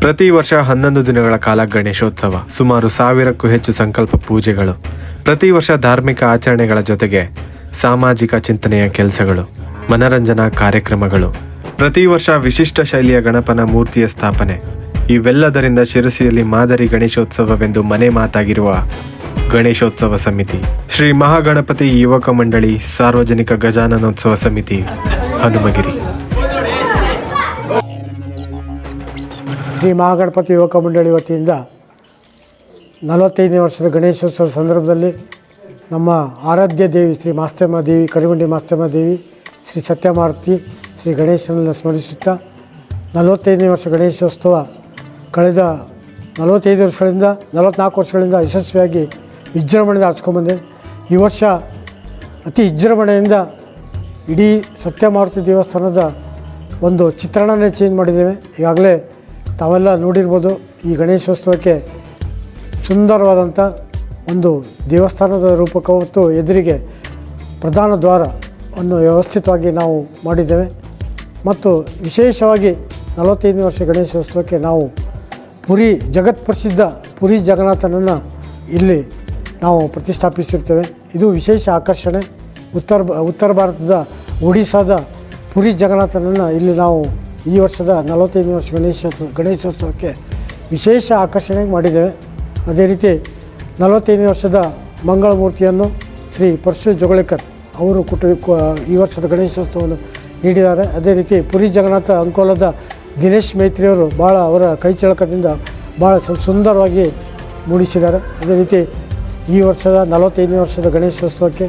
ಪ್ರತಿ ವರ್ಷ ಹನ್ನೊಂದು ದಿನಗಳ ಕಾಲ ಗಣೇಶೋತ್ಸವ, ಸುಮಾರು ಸಾವಿರಕ್ಕೂ ಹೆಚ್ಚು ಸಂಕಲ್ಪ ಪೂಜೆಗಳು. ಪ್ರತಿ ವರ್ಷ ಧಾರ್ಮಿಕ ಆಚರಣೆಗಳ ಜೊತೆಗೆ ಸಾಮಾಜಿಕ ಚಿಂತನೆಯ ಕೆಲಸಗಳು, ಮನರಂಜನಾ ಕಾರ್ಯಕ್ರಮಗಳು. ಪ್ರತಿ ವರ್ಷ ವಿಶಿಷ್ಟ ಶೈಲಿಯ ಗಣಪನ ಮೂರ್ತಿಯ ಸ್ಥಾಪನೆ. ಇವೆಲ್ಲದರಿಂದ ಶಿರಸಿಯಲ್ಲಿ ಮಾದರಿ ಗಣೇಶೋತ್ಸವವೆಂದು ಮನೆ ಮಾತಾಗಿರುವ ಗಣೇಶೋತ್ಸವ ಸಮಿತಿ. ಶ್ರೀ ಮಹಾಗಣಪತಿ ಯುವಕ ಮಂಡಳಿ ಸಾರ್ವಜನಿಕ ಗಜಾನನೋತ್ಸವ ಸಮಿತಿ, ಹನುಮಗಿರಿ. ಶ್ರೀ ಮಹಾಗಣಪತಿ ಯುವಕ ಮಂಡಳಿ ವತಿಯಿಂದ ನಲವತ್ತೈದನೇ ವರ್ಷದ ಗಣೇಶೋತ್ಸವ ಸಂದರ್ಭದಲ್ಲಿ ನಮ್ಮ ಆರಾಧ್ಯ ದೇವಿ ಶ್ರೀ ಮಾಸ್ತಮ್ಮ ದೇವಿ, ಕರಿಗುಂಡಿ ಮಾಸ್ತಮ್ಮ ದೇವಿ, ಶ್ರೀ ಸತ್ಯಮಾರುತಿ, ಶ್ರೀ ಗಣೇಶನನ್ನು ಸ್ಮರಿಸುತ್ತಾ ನಲವತ್ತೈದನೇ ವರ್ಷ ಗಣೇಶೋತ್ಸವ ಕಳೆದ ನಲವತ್ತೈದು ವರ್ಷಗಳಿಂದ ನಲವತ್ತ್ನಾಲ್ಕು ವರ್ಷಗಳಿಂದ ಯಶಸ್ವಿಯಾಗಿ ವಿಜೃಂಭಣೆಯಿಂದ ಆರಿಸ್ಕೊಂಡ್ಬಂದೆ ಈ ವರ್ಷ ಅತಿ ವಿಜೃಂಭಣೆಯಿಂದ ಇಡೀ ಸತ್ಯಮಾರುತಿ ದೇವಸ್ಥಾನದ ಒಂದು ಚಿತ್ರಣನೇ ಚೇಂಜ್ ಮಾಡಿದ್ದೇವೆ. ಈಗಾಗಲೇ ತಾವೆಲ್ಲ ನೋಡಿರ್ಬೋದು ಈ ಗಣೇಶೋತ್ಸವಕ್ಕೆ ಸುಂದರವಾದಂಥ ಒಂದು ದೇವಸ್ಥಾನದ ರೂಪಕ ಮತ್ತು ಎದುರಿಗೆ ಪ್ರಧಾನ ದ್ವಾರವನ್ನು ವ್ಯವಸ್ಥಿತವಾಗಿ ನಾವು ಮಾಡಿದ್ದೇವೆ. ಮತ್ತು ವಿಶೇಷವಾಗಿ ನಲವತ್ತೈದನೇ ವರ್ಷ ಗಣೇಶೋತ್ಸವಕ್ಕೆ ನಾವು ಪುರಿ ಜಗತ್ ಪ್ರಸಿದ್ಧ ಪುರಿ ಜಗನ್ನಾಥನನ್ನು ಇಲ್ಲಿ ನಾವು ಪ್ರತಿಷ್ಠಾಪಿಸಿರ್ತೇವೆ. ಇದು ವಿಶೇಷ ಆಕರ್ಷಣೆ. ಉತ್ತರ ಉತ್ತರ ಭಾರತದ ಒಡಿಶಾದ ಪುರಿ ಜಗನ್ನಾಥನನ್ನು ಇಲ್ಲಿ ನಾವು ಈ ವರ್ಷದ ನಲವತ್ತೈದು ವರ್ಷ ಗಣೇಶೋತ್ಸವ ಗಣೇಶೋತ್ಸವಕ್ಕೆ ವಿಶೇಷ ಆಕರ್ಷಣೆ ಮಾಡಿದ್ದೇವೆ. ಅದೇ ರೀತಿ ನಲವತ್ತೈದನೇ ವರ್ಷದ ಮಂಗಳ ಮೂರ್ತಿಯನ್ನು ಶ್ರೀ ಪರಶು ಜೊಗಳೇಕರ್ ಅವರು ಕುಟ ಈ ವರ್ಷದ ಗಣೇಶೋತ್ಸವವನ್ನು ನೀಡಿದ್ದಾರೆ. ಅದೇ ರೀತಿ ಪುರಿ ಜಗನ್ನಾಥ ಅಂಕೋಲದ ದಿನೇಶ್ ಮೈತ್ರಿಯವರು ಭಾಳ ಅವರ ಕೈಚಳಕದಿಂದ ಭಾಳ ಸುಂದರವಾಗಿ ಮೂಡಿಸಿದ್ದಾರೆ. ಅದೇ ರೀತಿ ಈ ವರ್ಷದ ನಲವತ್ತೈದನೇ ವರ್ಷದ ಗಣೇಶೋತ್ಸವಕ್ಕೆ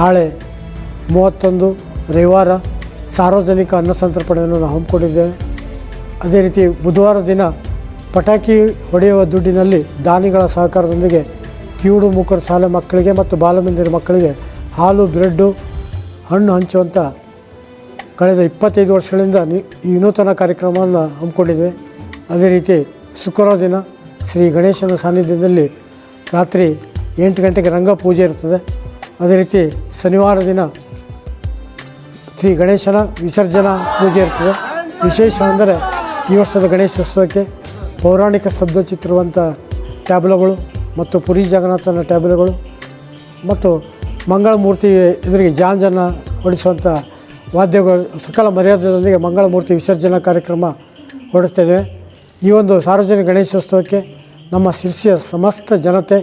ನಾಳೆ ಮೂವತ್ತೊಂದು ರವಿವಾರ ಸಾರ್ವಜನಿಕ ಅನ್ನ ಸಂತರ್ಪಣೆಯನ್ನು ನಾವು ಹಮ್ಮಿಕೊಂಡಿದ್ದೇವೆ. ಅದೇ ರೀತಿ ಬುಧವಾರ ದಿನ ಪಟಾಕಿ ಹೊಡೆಯುವ ದುಡ್ಡಿನಲ್ಲಿ ದಾನಿಗಳ ಸಹಕಾರದೊಂದಿಗೆ ಕಿವುಡು ಮೂಕರ ಶಾಲೆ ಮಕ್ಕಳಿಗೆ ಮತ್ತು ಬಾಲಮಂದಿರ ಮಕ್ಕಳಿಗೆ ಹಾಲು, ಬ್ರೆಡ್ಡು, ಹಣ್ಣು ಹಂಚುವಂಥ ಕಳೆದ ಇಪ್ಪತ್ತೈದು ವರ್ಷಗಳಿಂದ ಈ ವಿನೂತನ ಕಾರ್ಯಕ್ರಮವನ್ನು ಹಮ್ಮಿಕೊಂಡಿದ್ದೇವೆ. ಅದೇ ರೀತಿ ಶುಕ್ರವಾರ ದಿನ ಶ್ರೀ ಗಣೇಶನ ಸಾನ್ನಿಧ್ಯದಲ್ಲಿ ರಾತ್ರಿ ಎಂಟು ಗಂಟೆಗೆ ರಂಗ ಪೂಜೆ ಇರ್ತದೆ ಅದೇ ರೀತಿ ಶನಿವಾರ ದಿನ ಶ್ರೀ ಗಣೇಶನ ವಿಸರ್ಜನಾ ಪೂಜೆ ಇರ್ತದೆ. ವಿಶೇಷ ಅಂದರೆ ಈ ವರ್ಷದ ಗಣೇಶೋತ್ಸವಕ್ಕೆ ಪೌರಾಣಿಕ ಸ್ತಬ್ಧಚಿತ್ರವಂಥ ಟ್ಯಾಬ್ಲೋಗಳು ಮತ್ತು ಪುರಿ ಜಗನ್ನಾಥನ ಟ್ಯಾಬ್ಲೋಗಳು ಮತ್ತು ಮಂಗಳ ಮೂರ್ತಿ ಜಾಂಜನ ಹೊಡಿಸುವಂಥ ವಾದ್ಯಗಳು ಸಕಲ ಮರ್ಯಾದೆಯೊಂದಿಗೆ ಮಂಗಳ ಮೂರ್ತಿ ವಿಸರ್ಜನಾ ಕಾರ್ಯಕ್ರಮ ಹೊಡಿಸ್ತೇವೆ ಈ ಒಂದು ಸಾರ್ವಜನಿಕ ಗಣೇಶೋತ್ಸವಕ್ಕೆ ನಮ್ಮ ಶಿರ್ಸಿಯ ಸಮಸ್ತ ಜನತೆ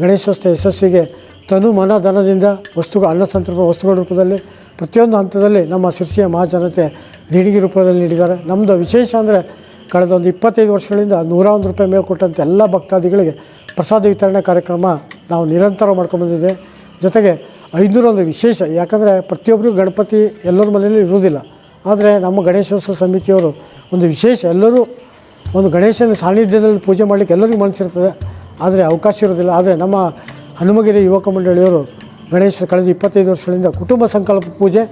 ಗಣೇಶೋತ್ಸವ ಯಶಸ್ವಿಗೆ ತನು ಮನ ಧನದಿಂದ ವಸ್ತುಗಳು, ಅನ್ನ ಸಂತರ್ಪ ವಸ್ತುಗಳ ರೂಪದಲ್ಲಿ, ಪ್ರತಿಯೊಂದು ಹಂತದಲ್ಲಿ ನಮ್ಮ ಶಿರ್ಸಿಯ ಮಹಾಜನತೆ ದೇಣಿಗೆ ರೂಪದಲ್ಲಿ ನೀಡಿದ್ದಾರೆ. ನಮ್ಮದು ವಿಶೇಷ ಅಂದರೆ ಕಳೆದ ಒಂದು ಇಪ್ಪತ್ತೈದು ವರ್ಷಗಳಿಂದ ನೂರ ಒಂದು ರೂಪಾಯಿ ಮೇಲೆ ಕೊಟ್ಟಂಥ ಎಲ್ಲ ಭಕ್ತಾದಿಗಳಿಗೆ ಪ್ರಸಾದ ವಿತರಣೆ ಕಾರ್ಯಕ್ರಮ ನಾವು ನಿರಂತರ ಮಾಡ್ಕೊಂಡ್ಬಂದಿದ್ದೇವೆ ಜೊತೆಗೆ ಐನೂರೊಂದು ವಿಶೇಷ, ಯಾಕಂದರೆ ಪ್ರತಿಯೊಬ್ಬರಿಗೂ ಗಣಪತಿ ಎಲ್ಲರ ಮನೆಯಲ್ಲಿ ಇರುವುದಿಲ್ಲ. ಆದರೆ ನಮ್ಮ ಗಣೇಶೋತ್ಸವ ಸಮಿತಿಯವರು ಒಂದು ವಿಶೇಷ, ಎಲ್ಲರೂ ಒಂದು ಗಣೇಶನ ಸಾನ್ನಿಧ್ಯದಲ್ಲಿ ಪೂಜೆ ಮಾಡಲಿಕ್ಕೆ ಎಲ್ಲರಿಗೂ ಮನಸ್ಸಿರ್ತದೆ ಆದರೆ ಅವಕಾಶ ಇರೋದಿಲ್ಲ ಆದರೆ ನಮ್ಮ ಹನುಮಗಿರಿ ಯುವಕ ಮಂಡಳಿಯವರು ಗಣೇಶ ಕಳೆದ ಇಪ್ಪತ್ತೈದು ವರ್ಷಗಳಿಂದ ಕುಟುಂಬ ಸಂಕಲ್ಪ ಪೂಜೆ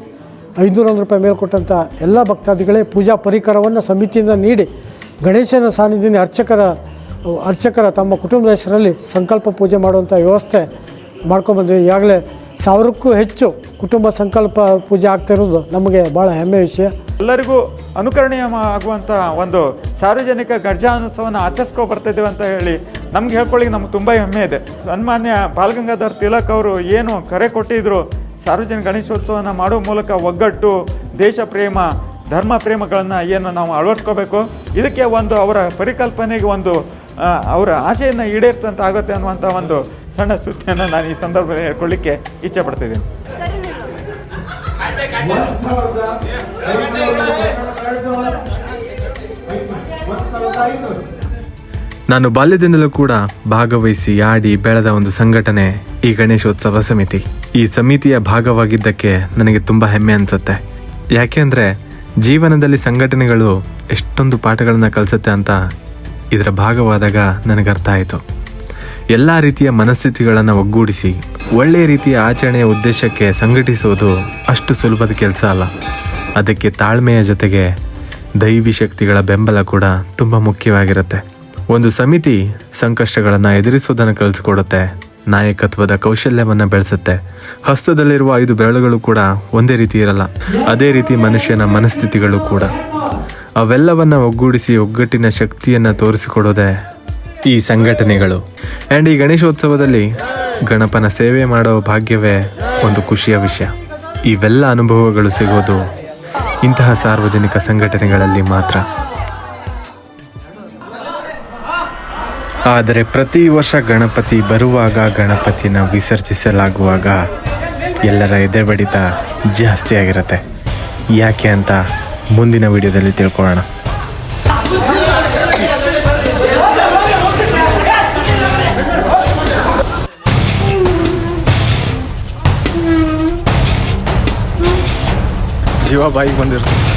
ಐದುನೂರೊಂದು ರೂಪಾಯಿ ಮೇಲ್ಕೊಟ್ಟಂಥ ಎಲ್ಲ ಭಕ್ತಾದಿಗಳೇ ಪೂಜಾ ಪರಿಕರವನ್ನು ಸಮಿತಿಯಿಂದ ನೀಡಿ ಗಣೇಶನ ಸಾನ್ನಿಧ್ಯ ಅರ್ಚಕರ ಅರ್ಚಕರ ತಮ್ಮ ಕುಟುಂಬದ ಹೆಸರಲ್ಲಿ ಸಂಕಲ್ಪ ಪೂಜೆ ಮಾಡುವಂಥ ವ್ಯವಸ್ಥೆ ಮಾಡ್ಕೊಂಡ್ಬಂದ್ವಿ ಈಗಾಗಲೇ ಸಾವಿರಕ್ಕೂ ಹೆಚ್ಚು ಕುಟುಂಬ ಸಂಕಲ್ಪ ಪೂಜೆ ಆಗ್ತಾ ಇರೋದು ನಮಗೆ ಭಾಳ ಹೆಮ್ಮೆ ವಿಷಯ. ಎಲ್ಲರಿಗೂ ಅನುಕರಣೀಯ ಆಗುವಂಥ ಒಂದು ಸಾರ್ವಜನಿಕ ಗರ್ಜಾನೋತ್ಸವನ ಆಚರಿಸ್ಕೊ ಬರ್ತಿದ್ದೇವೆ ಅಂತ ಹೇಳಿ ನಮ್ಗೆ ಹೇಳ್ಕೊಳ್ಳಿಕ್ಕೆ ನಮ್ಗೆ ತುಂಬ ಹೆಮ್ಮೆ ಇದೆ. ಸನ್ಮಾನ್ಯ ಬಾಲಗಂಗಾಧರ್ ತಿಲಕ್ ಅವರು ಏನು ಕರೆ ಕೊಟ್ಟಿದ್ರು, ಸಾರ್ವಜನಿಕ ಗಣೇಶೋತ್ಸವನ ಮಾಡೋ ಮೂಲಕ ಒಗ್ಗಟ್ಟು ದೇಶ ಪ್ರೇಮ, ಧರ್ಮ ಪ್ರೇಮಗಳನ್ನು ಏನು ನಾವು ಅಳವಡಿಸ್ಕೋಬೇಕು. ಇದಕ್ಕೆ ಒಂದು ಅವರ ಪರಿಕಲ್ಪನೆಗೆ ಒಂದು ಅವರ ಆಶೆಯನ್ನು ಈಡೇರ್ತಂತ ಆಗುತ್ತೆ ಅನ್ನುವಂಥ ಒಂದು ಸಣ್ಣ ಸುದ್ದಿಯನ್ನು ನಾನು ಈ ಸಂದರ್ಭದಲ್ಲಿ ಹೇಳ್ಕೊಳ್ಳಿಕ್ಕೆ ಇಚ್ಛೆ ಪಡ್ತಿದ್ದೀನಿ. ನಾನು ಬಾಲ್ಯದಿಂದಲೂ ಕೂಡ ಭಾಗವಹಿಸಿ ಆಡಿ ಬೆಳೆದ ಒಂದು ಸಂಘಟನೆ ಈ ಗಣೇಶೋತ್ಸವ ಸಮಿತಿ. ಈ ಸಮಿತಿಯ ಭಾಗವಾಗಿದ್ದಕ್ಕೆ ನನಗೆ ತುಂಬ ಹೆಮ್ಮೆ ಅನಿಸುತ್ತೆ. ಯಾಕೆಂದರೆ ಜೀವನದಲ್ಲಿ ಸಂಘಟನೆಗಳು ಎಷ್ಟೊಂದು ಪಾಠಗಳನ್ನು ಕಲಿಸುತ್ತೆ ಅಂತ ಇದರ ಭಾಗವಾದಾಗ ನನಗೆ ಅರ್ಥ ಆಯಿತು. ಎಲ್ಲ ರೀತಿಯ ಮನಸ್ಥಿತಿಗಳನ್ನು ಒಗ್ಗೂಡಿಸಿ ಒಳ್ಳೆಯ ರೀತಿಯ ಆಚರಣೆಯ ಉದ್ದೇಶಕ್ಕೆ ಸಂಘಟಿಸುವುದು ಅಷ್ಟು ಸುಲಭದ ಕೆಲಸ ಅಲ್ಲ. ಅದಕ್ಕೆ ತಾಳ್ಮೆಯ ಜೊತೆಗೆ ದೈವಿ ಶಕ್ತಿಗಳ ಬೆಂಬಲ ಕೂಡ ತುಂಬ ಮುಖ್ಯವಾಗಿರುತ್ತೆ. ಒಂದು ಸಮಿತಿ ಸಂಕಷ್ಟಗಳನ್ನು ಎದುರಿಸೋದನ್ನು ಕಲಿಸ್ಕೊಡುತ್ತೆ. ನಾಯಕತ್ವದ ಕೌಶಲ್ಯವನ್ನು ಬೆಳೆಸುತ್ತೆ. ಹಸ್ತದಲ್ಲಿರುವ ಐದು ಬೆರಳುಗಳು ಕೂಡ ಒಂದೇ ರೀತಿ ಇರಲ್ಲ, ಅದೇ ರೀತಿ ಮನುಷ್ಯನ ಮನಸ್ಥಿತಿಗಳು ಕೂಡ. ಅವೆಲ್ಲವನ್ನು ಒಗ್ಗೂಡಿಸಿ ಒಗ್ಗಟ್ಟಿನ ಶಕ್ತಿಯನ್ನು ತೋರಿಸಿಕೊಡೋದೆ ಈ ಸಂಘಟನೆಗಳು. ಆ್ಯಂಡ್ ಈ ಗಣೇಶೋತ್ಸವದಲ್ಲಿ ಗಣಪನ ಸೇವೆ ಮಾಡೋ ಭಾಗ್ಯವೇ ಒಂದು ಖುಷಿಯ ವಿಷಯ. ಇವೆಲ್ಲ ಅನುಭವಗಳು ಸಿಗೋದು ಇಂತಹ ಸಾರ್ವಜನಿಕ ಸಂಘಟನೆಗಳಲ್ಲಿ ಮಾತ್ರ. ಆದರೆ ಪ್ರತಿ ವರ್ಷ ಗಣಪತಿ ಬರುವಾಗ ಗಣಪತಿನ ವಿಸರ್ಜಿಸಲಾಗುವಾಗ ಎಲ್ಲರ ಎದೆ ಬಡಿತ ಜಾಸ್ತಿ ಆಗಿರುತ್ತೆ. ಯಾಕೆ ಅಂತ ಮುಂದಿನ ವಿಡಿಯೋದಲ್ಲಿ ತಿಳ್ಕೊಳ್ಳೋಣ. ಜೀವ ಬಾಯಿಗೆ ಬಂದಿರುತ್ತೆ.